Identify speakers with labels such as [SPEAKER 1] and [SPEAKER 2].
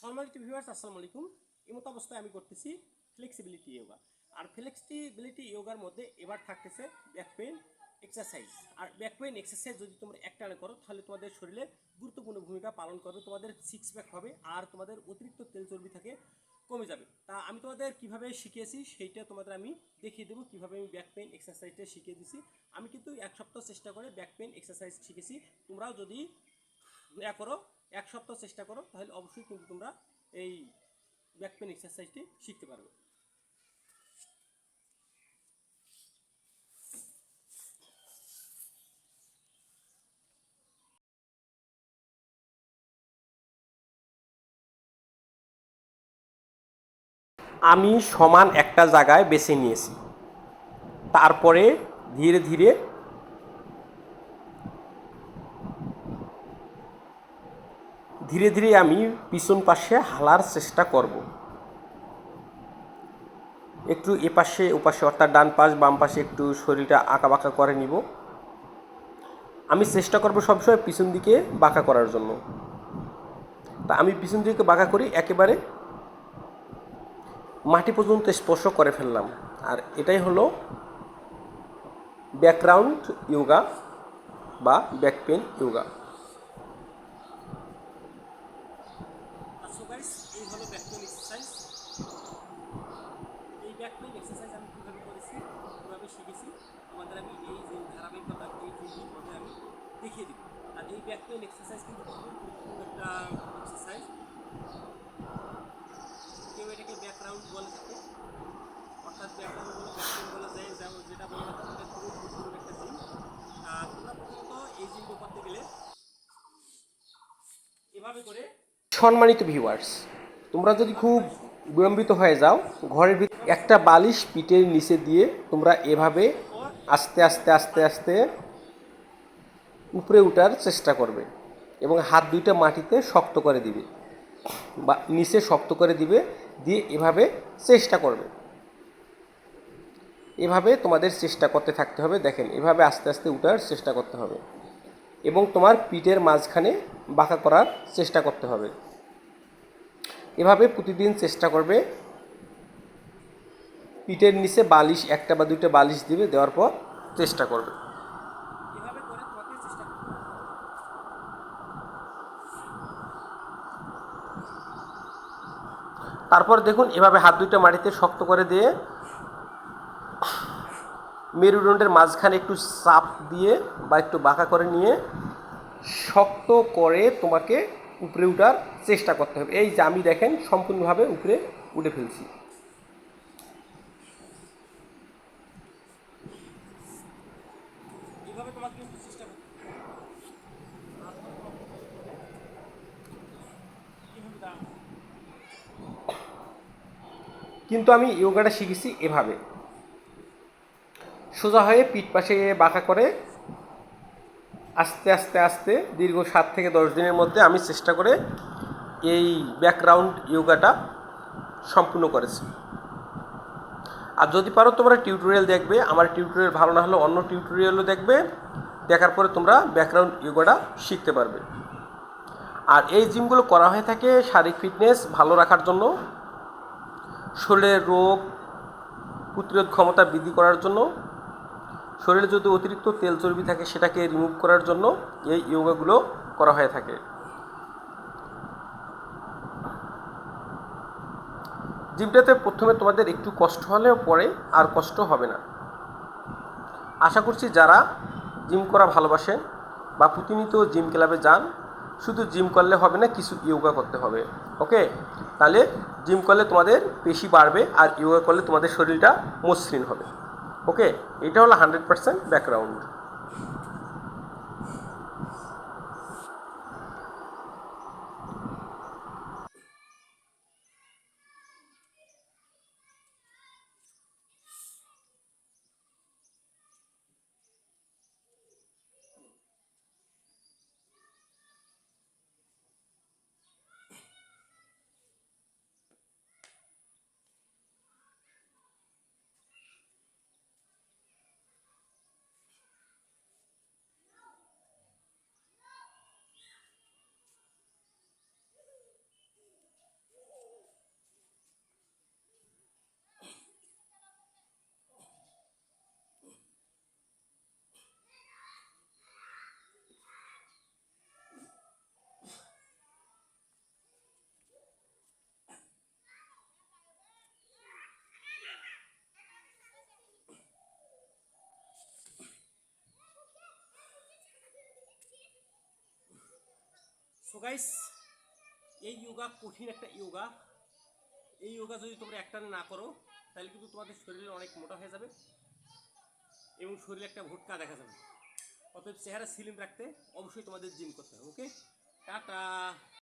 [SPEAKER 1] সম্মানিত ভিউয়ার্স আসসালামু আলাইকুম। এই মতো অবস্থায় আমি করতেছি ফ্লেক্সিবিলিটি ইয়োগা আর ফ্লেক্সিবিলিটি ইয়োগার মধ্যে এবার থাকতেছে ব্যাক পেইন এক্সারসাইজ আর ব্যাক পেইন এক্সারসাইজ যদি তোমরা একটানে করো, তাহলে তোমাদের শরীরে গুরুত্বপূর্ণ ভূমিকা পালন করবে, তোমাদের সিক্স প্যাক হবে, আর তোমাদের অতিরিক্ত তেল চর্বি থাকে, কমে যাবে। তা আমি তোমাদের কীভাবে শিখিয়েছি, সেইটা তোমাদের আমি দেখিয়ে দেবো, কীভাবে আমি ব্যাক পেইন এক্সারসাইজটা শিখিয়ে দিছি। আমি কিন্তু এক সপ্তাহ চেষ্টা করে ব্যাক পেইন এক্সারসাইজ শিখেছি। তোমরাও যদি ইয়া করো এক সপ্তাহ চেষ্টা করো, তাহলে অবশ্যই কিন্তু তোমরা এই ব্যাক এক্সারসাইজটি শিখতে পারবে। আমি সমান একটা জায়গায় বেছে নিয়েছি। তারপরে ধীরে ধীরে ধীরে ধীরে আমি পিছন পাশে হালার চেষ্টা করব। একটু এ পাশে, ও পাশে, অর্থাৎ ডান পাশ, বাম পাশে একটু শরীরটা আঁকা বাঁকা করে নিব। আমি চেষ্টা করব সবসময় পিছন দিকে বাঁকা করার জন্য। তা আমি পিছন দিকে বাঁকা করি একেবারে মাটি পর্যন্ত স্পর্শ করে ফেললাম। আর এটাই হলো ব্যাকগ্রাউন্ড ইয়োগা বা back pain yoga so guys এই হলো ব্যাকপেন এক্সারসাইজ এই এক্সারসাইজ আমি কীভাবে করেছি কীভাবে শিখেছি, তোমাদের আমি এই যে ধারাবাহিকতা এই মধ্যে আমি দেখিয়ে দিব। আর এই ব্যাকপেন এক্সারসাইজ কিন্তু গুরুত্বপূর্ণ একটা এক্সারসাইজ কেউ এটাকে ব্যাকগ্রাউন্ড বলে থাকে। অর্থাৎ ব্যাকগ্রাউন্ড বলে ব্যাকপেন বলে যায় যেটা বলে এটা খুবই গুরুত্বপূর্ণ একটা জিম আর তোমরা প্রথমত এই জিমটা করতে গেলে এভাবে করে সম্মানিত ভিউয়ার্স তোমরা যদি খুব বিলম্বিত হয়ে যাও, ঘরের ভিতর একটা বালিশ পিঠের নিচে দিয়ে তোমরা এভাবে আস্তে আস্তে আস্তে আস্তে উপরে উঠার চেষ্টা করবে এবং হাত দুইটা মাটিতে শক্ত করে দিবে বা নিচে শক্ত করে দিবে, দিয়ে এভাবে চেষ্টা করবে। এভাবে তোমাদের চেষ্টা করতে থাকতে হবে। দেখেন, এভাবে আস্তে আস্তে উঠার চেষ্টা করতে হবে এবং তোমার পিঠের মাঝখানে বাঁকা করার চেষ্টা করতে হবে। এভাবে প্রতিদিন চেষ্টা করবে পিঠের নিচে বালিশ একটা বা দুইটা বালিশ দিবে দেওয়ার পর চেষ্টা করবে। তারপর দেখুন এভাবে হাত দুইটা মাটিতে শক্ত করে দিয়ে মেরুদণ্ডের মাঝখানে একটু চাপ দিয়ে বা একটু বাঁকা করে নিয়ে শক্ত করে তোমাকে উপরে উঠার চেষ্টা করতে হবে। এই যে আমি দেখেন সম্পূর্ণভাবে উপরে উঠে ফেলছি। কিন্তু আমি যোগাটা শিখেছি এভাবে। সোজা হয়ে পিঠ পাশে বাঁকা করে আস্তে আস্তে আস্তে দীর্ঘ সাত থেকে দশ দিনের মধ্যে আমি চেষ্টা করে এই ব্যাকগ্রাউন্ড যোগাটা সম্পূর্ণ করেছি। আর যদি পারো তোমরা টিউটোরিয়াল দেখবে, আমার টিউটোরিয়াল ভালো না হলে অন্য টিউটোরিয়ালও দেখবে, দেখার পরে তোমরা ব্যাকগ্রাউন্ড যোগাটা শিখতে পারবে। আর এই জিমগুলো করা হয়ে থাকে শারীরিক ফিটনেস ভালো রাখার জন্য, শরীরের রোগ প্রতিরোধ ক্ষমতা বৃদ্ধি করার জন্য শরীরে যদি অতিরিক্ত তেল চর্বি থাকে সেটাকে রিমুভ করার জন্য এই ইয়োগাগুলো করা হয়ে থাকে। জিমটাতে প্রথমে তোমাদের একটু কষ্ট হলেও পরে আর কষ্ট হবে না। আশা করছি যারা জিম করা ভালোবাসেন বা প্রতিনিয়ত জিম ক্লাবে যান, শুধু জিম করলে হবে না, কিছু ইয়োগা করতে হবে ওকে তাহলে জিম করলে তোমাদের পেশি বাড়বে আর ইয়োগা করলে তোমাদের শরীরটা মসৃণ হবে। ওকে এটা হলো হান্ড্রেড পার্সেন্ট ব্যাকগ্রাউন্ড
[SPEAKER 2] গাইস এই যোগা কঠিন একটা যোগা এই যোগা যদি তোমরা একটানে না করো, তাহলে কিন্তু তোমাদের শরীরে অনেক মোটা হয়ে যাবে এবং শরীরে একটা ভোটকা দেখা যাবে। অতএব চেহারা সিলিম রাখতে অবশ্যই তোমাদের জিম করতে হবে ওকে টাটা!